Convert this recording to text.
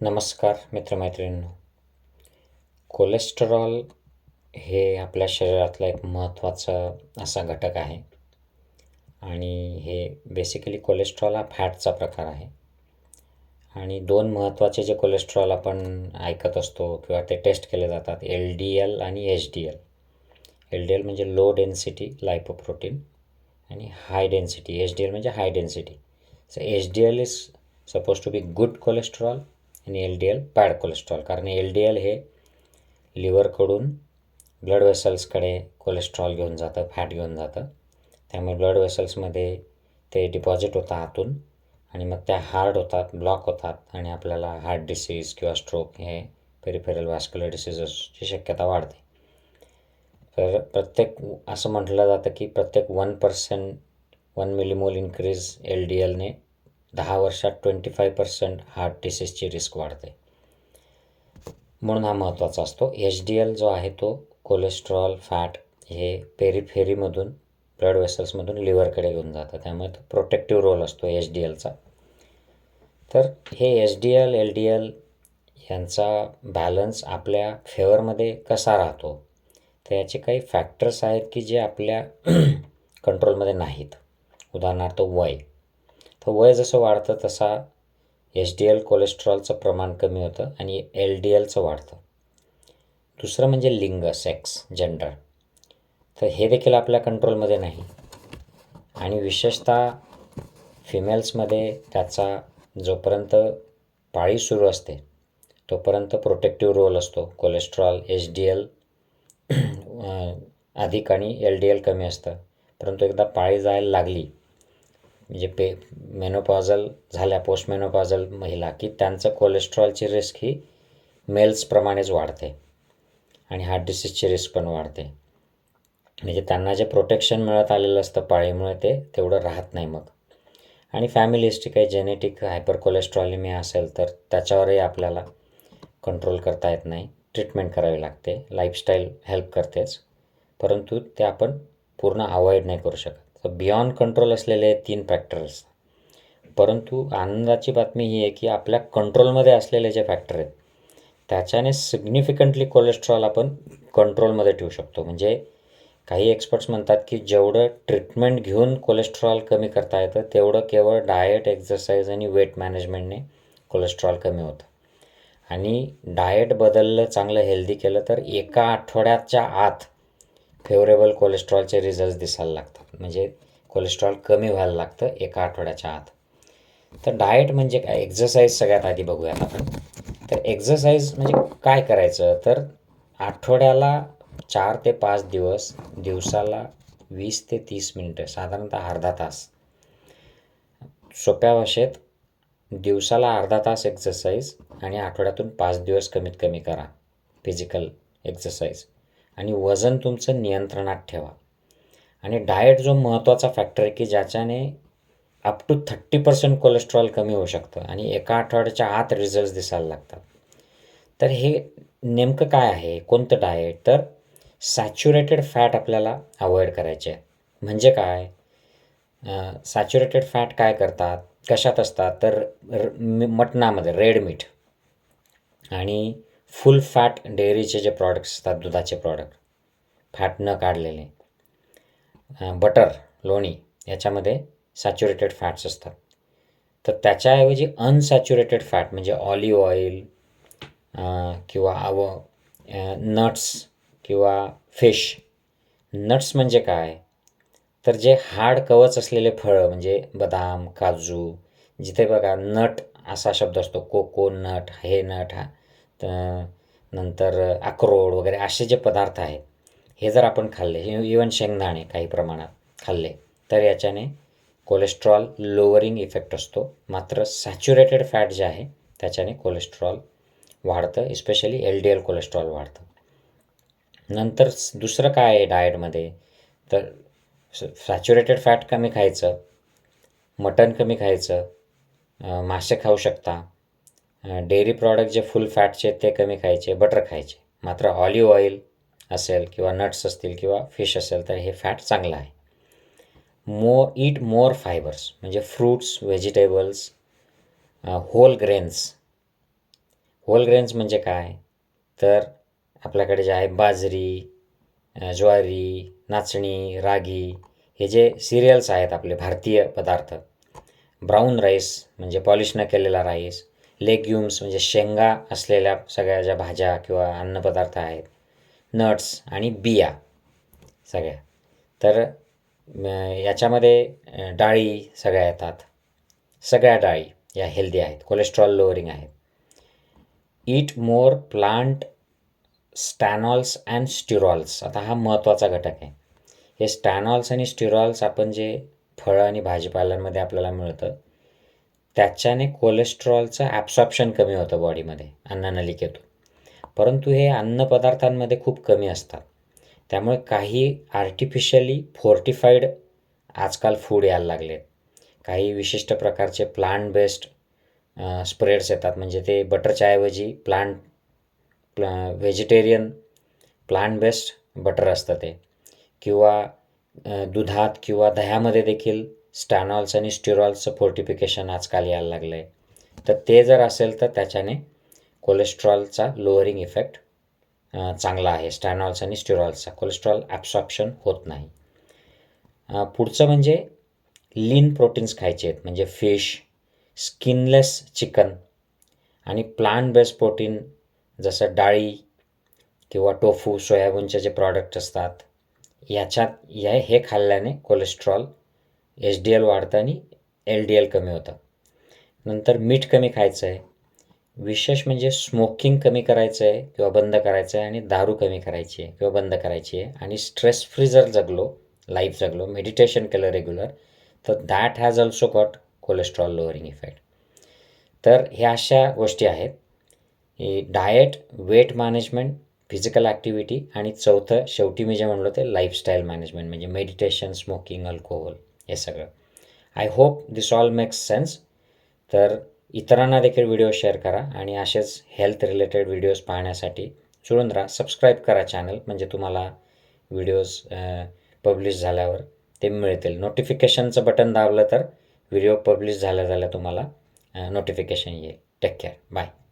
नमस्कार मित्रमैत्रिणींनो. कोलेस्टेरॉल हे आपल्या शरीरातला एक महत्त्वाचा असा घटक आहे. आणि हे बेसिकली कोलेस्ट्रॉल हा फॅटचा प्रकार आहे. आणि दोन महत्त्वाचे जे कोलेस्ट्रॉल आपण ऐकत असतो किंवा ते टेस्ट केले जातात एल डी एल आणि H D L L D L म्हणजे लो डेन्सिटी लायपोप्रोटीन आणि high density H D L म्हणजे high density so H D L is suppose to be good cholesterol आणि L D L bad cholesterol कारण L D L हे लिव्हरकडून blood वेसल्सकडे cholesterol घेऊन जातं fat घेऊन जातं. त्यामुळे ब्लड वेसल्समध्ये ते डिपॉझिट होतं आतून आणि मग त्या हार्ड होतात ब्लॉक होतात आणि आपल्याला हार्ट डिसीज किंवा स्ट्रोक हे पेरिफेरल वॅस्क्युलर डिसीजेसची शक्यता वाढते. तर प्रत्येक असं म्हटलं जातं की प्रत्येक one percent one millimole increase L D एलने दहा वर्षात ट्वेंटी फाय पर्सेंट हार्ट डिसीजची रिस्क वाढते. म्हणून हा महत्त्वाचा असतो. एच डी एल जो आहे तो कोलेस्ट्रॉल फॅट हे पेरीफेरीमधून ब्लड वेसल्समधून लिव्हरकडे घेऊन जातं. त्यामुळे तो प्रोटेक्टिव्ह रोल असतो एच डी एलचा तर हे H D L L D L यांचा बॅलन्स आपल्या फेवरमध्ये कसा राहतो? तर याचे काही फॅक्टर्स आहेत की जे आपल्या कंट्रोलमध्ये नाहीत. उदाहरणार्थ वय. तर वय जसं वाढतं तसा एच डी एल कोलेस्ट्रॉलचं प्रमाण कमी होतं आणि एल डी एलचं वाढतं. दुसरं म्हणजे लिंग सेक्स जेंडर तर हे देखील आपल्या कंट्रोलमध्ये नाही. आणि विशेषतः फिमेल्समध्ये त्याचा जोपर्यंत पाळी सुरू असते तोपर्यंत प्रोटेक्टिव्ह रोल असतो. कोलेस्ट्रॉल एच डी एल अधिक आणि एल डी एल कमी असतं. परंतु एकदा पाळी जायला लागली म्हणजे पे मेनोपॉझल झाल्या पोस्ट मेनोपॉझल महिला की त्यांचं कोलेस्ट्रॉलची रिस्क ही मेल्सप्रमाणेच वाढते. आणि हार्ट डिसीजची रिस्क पण वाढते. म्हणजे त्यांना जे प्रोटेक्शन मिळत आलेलं असतं पाळीमुळे ते तेवढं राहत नाही मग. आणि फॅमिली हिस्ट्री काही जेनेटिक हायपर कोलेस्ट्रॉलिमिया असेल तर त्याच्यावरही आपल्याला कंट्रोल करता येत नाही. ट्रीटमेंट करावी लागते. लाईफस्टाईल हेल्प करतेच. परंतु ते आपण पूर्ण अवॉइड नाही करू शकत. तर बियॉन्ड कंट्रोल असलेले तीन फॅक्टर्स परंतु आनंदाची बातमी ही आहे की आपल्या कंट्रोलमध्ये असलेले जे फॅक्टर आहेत त्याच्याने सिग्निफिकंटली कोलेस्ट्रॉल आपण कंट्रोलमध्ये ठेवू शकतो. म्हणजे काही एक्सपर्ट्स म्हणतात की जेवढं ट्रीटमेंट घेऊन कोलेस्ट्रॉल कमी करता येतं तेवढं केवळ डाएट एक्झरसाईज आणि वेट मॅनेजमेंटने कोलेस्ट्रॉल कमी होतं. आणि डाएट बदललं चांगलं हेल्दी केलं तर एका आठवड्याच्या आत फेवरेबल कोलेस्ट्रॉलचे रिझल्ट दिसायला लागतात. म्हणजे कोलेस्ट्रॉल कमी व्हायला लागतं एका आठवड्याच्या आत. तर डाएट म्हणजे काय? एक्झरसाईज सगळ्यात आधी बघूयात आपण. तर एक्झरसाईज म्हणजे काय करायचं? तर आठवड्याला चार ते पाच दिवस दिवसाला वीस ते तीस मिनटं साधारणतः अर्धा तास. सोप्या भाषेत दिवसाला अर्धा तास एक्झरसाईज आणि आठवड्यातून पाच दिवस कमीत कमी करा. फिजिकल एक्झरसाईज आणि वजन तुमचं नियंत्रणात ठेवा. आणि डाएट जो महत्त्वाचा फॅक्टर आहे की ज्याच्याने up to thirty percent cholesterol कमी होऊ शकतं आणि एका आठवड्याच्या आत रिझल्ट दिसायला लागतात. तर हे नेमकं काय आहे? कोणतं डाएट तर सॅच्युरेटेड फॅट आपल्याला अवॉइड करायचे आहे. म्हणजे काय? सॅच्युरेटेड फॅट काय करतात? कशात असतात? तर मटणामध्ये रेड मीठ आणि फुल फॅट डेअरीचे जे प्रॉडक्ट्स असतात दुधाचे प्रॉडक्ट फॅट न काढलेले बटर लोणी याच्यामध्ये सॅच्युरेटेड फॅट्स असतात. तर त्याच्याऐवजी अनसॅच्युरेटेड फॅट म्हणजे ऑलिव्ह ऑइल किंवा आव नट्स किंवा फिश. नट्स म्हणजे काय? तर जे हार्ड कवच असलेले फळं म्हणजे बदाम काजू जिथे बघा नट असा शब्द असतो कोको नट हे नट हा नंतर अक्रोड वगैरे असे जे पदार्थ आहेत हे जर आपण खाल्ले इवन शेंगदाणे काही प्रमाणात खाल्ले तर याच्याने कोलेस्ट्रॉल लोवरिंग इफेक्ट असतो. मात्र सॅच्युरेटेड फॅट जे आहे त्याच्याने कोलेस्ट्रॉल वाढतं especially L D L cholesterol वाढतं. नंतर दुसरं काय आहे डाएटमध्ये तर सॅच्युरेटेड फॅट कमी खायचं मटण कमी खायचं मासे खाऊ शकता डेअरी प्रॉडक्ट जे फुल फॅटचे आहेत ते कमी खायचे बटर खायचे. मात्र ऑलिव्ह ऑइल असेल किंवा नट्स असतील किंवा फिश असेल तर हे फॅट चांगलं आहे. मोर ईट मोर फायबर्स म्हणजे fruits vegetables whole grains. Whole grains म्हणजे काय? तर आपल्याकडे जे आहे बाजरी ज्वारी नाचणी रागी हे जे सिरियल्स आहेत आपले भारतीय पदार्थ. ब्राऊन राईस म्हणजे पॉलिश न केलेला राईस लेग्युम्स म्हणजे शेंगा असलेल्या सगळ्या ज्या भाज्या किंवा अन्नपदार्थ आहेत नट्स आणि बिया सगळ्या. तर याच्यामध्ये डाळी सगळ्या येतात. सगळ्या डाळी या हेल्दी आहेत कोलेस्ट्रॉल लोअरिंग आहेत. Eat more plant stanols and sterols. आता हा महत्त्वाचा घटक आहे. हे स्टॅनॉल्स आणि स्टिरॉल्स आपण जे फळं आणि भाजीपाल्यांमध्ये आपल्याला मिळतं त्याच्याने कोलेस्ट्रॉलचं ॲब्सॉप्शन कमी होतं बॉडीमध्ये अन्ननलिकेतून. परंतु हे अन्नपदार्थांमध्ये खूप कमी असतात. त्यामुळे काही आर्टिफिशियली फोर्टिफाईड आजकाल फूड यायला लागले काही विशिष्ट प्रकारचे प्लांट बेस्ड स्प्रेड्स येतात. म्हणजे ते बटरच्याऐवजी प्लांट प्ला व्हेजिटेरियन प्लांट बेस्ड बटर असतं ते. किंवा दुधात किंवा दह्यामध्ये देखील स्टॅनॉल्स आणि स्टिरॉल्सचं फोर्टिफिकेशन आजकाल यायला लागलं आहे तर ते जर असेल तर त्याच्याने कोलेस्ट्रॉलचा लोअरिंग इफेक्ट चांगला आहे. स्टॅनॉल्स आणि स्टिरॉल्सचा कोलेस्ट्रॉल ॲब्सॉप्शन होत नाही. पुढचं म्हणजे लीन प्रोटीन्स खायचे आहेत. म्हणजे फिश स्किनलेस चिकन आणि प्लांट बेस्ड प्रोटीन जसं डाळी किंवा टोफू सोयाबीनचे जे प्रॉडक्ट असतात याच्यात या हे खाल्ल्याने कोलेस्ट्रॉल एच डी एल वाढताना आणि एल डी एल कमी होतं. नंतर मीठ कमी खायचं आहे विशेष म्हणजे स्मोकिंग कमी करायचं आहे किंवा बंद करायचं आहे आणि दारू कमी करायची आहे किंवा बंद करायची आहे. आणि स्ट्रेस फ्री जर जगलो लाईफ जगलो मेडिटेशन केलं रेग्युलर तर that has also got cholesterol lowering effect तर ह्या अशा गोष्टी आहेत. Diet weight management physical activity आणि चौथं शेवटी मी जे म्हणलो ते लाईफस्टाईल मॅनेजमेंट म्हणजे मेडिटेशन स्मोकिंग अल्कोहोल हे सगळं. I hope this all makes sense तर इतरांना देखील व्हिडिओ शेअर करा आणि असेच हेल्थ रिलेटेड व्हिडिओज पाहण्यासाठी जुळून राहा. सबस्क्राईब करा चॅनल म्हणजे तुम्हाला व्हिडिओज पब्लिश झाल्यावर ते मिळतील. नोटिफिकेशनचं बटन दाबलं तर व्हिडिओ पब्लिश झाल्या झाल्या तुम्हाला नोटिफिकेशन येईल. Take care bye